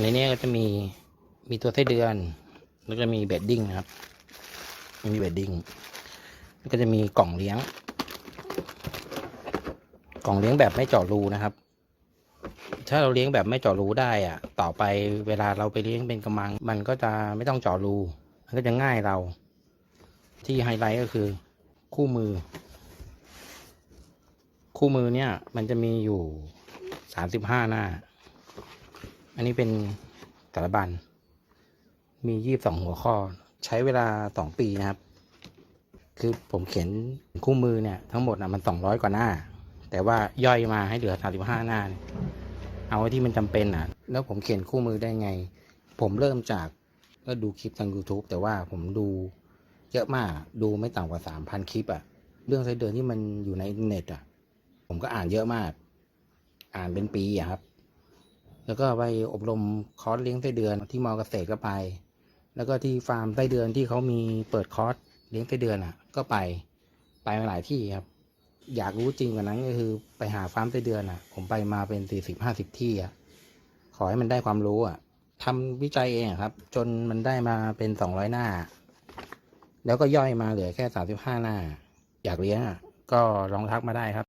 ในนี้ก็จะมีมีตัวไส้เดือน แล้วก็มีเบดดิ้งนะครับมีเบดดิ้งแล้วก็จะมีกล่องเลี้ยง กล่องเลี้ยงแบบไม่เจาะรูนะครับ ถ้าเราเลี้ยงแบบไม่เจาะรูได้อะต่อไปเวลาเราไปเลี้ยงเป็นกระมัง มันก็จะไม่ต้องเจาะรู มันก็จะง่ายเรา ที่ไฮไลท์ก็คือคู่มือ คู่มือเนี่ยมันจะมีอยู่สามสิบห้าหน้า อันนี้เป็นสารบัญมียี่สิบสองหัวข้อ ใช้เวลาสองปีนะครับ คือผมเขียนคู่มือเนี่ยทั้งหมดนะมันสองร้อยกว่าหน้า แต่ว่าย่อยมาให้เหลือสามสิบห้าหน้าเนเอาไว้ที่มันจำเป็นอะ แล้วผมเขียนคู่มือได้ไง ผมเริ่มจากก็ดูคลิปทาง YouTube แต่ว่าผมดูเยอะมากดูไม่ต่ำกว่าสามพันคลิปอะเรื่องไส้เดือนที่มันอยู่ในอินเทอร์เน็ตอะผมก็อ่านเยอะมาก อ่านเป็นปีอะครับ แล้วก็ไปอบรมคอร์สเลี้ยงไส้เดือนที่มอเกษตรก็ไป แล้วก็ที่ฟาร์มไส้เดือนที่เขามีเปิดคอร์สเลี้ยงไส้เดือนอะ ก็ไปไปมาหลายที่ครับ อยากรู้จริงกว่านั้นก็คือไปหาฟาร์มไส้เดือนอะ ผมไปมาเป็นสี่สิบห้าสิบที่อะขอให้มันได้ความรู้อะทำวิจัยเองครับ จนมันได้มาเป็นสองร้อยหน้า แล้วก็ย่อยมาเหลือแค่สามสิบห้าหน้า อยากเลี้ยงอะก็ลองทักมาได้ครับ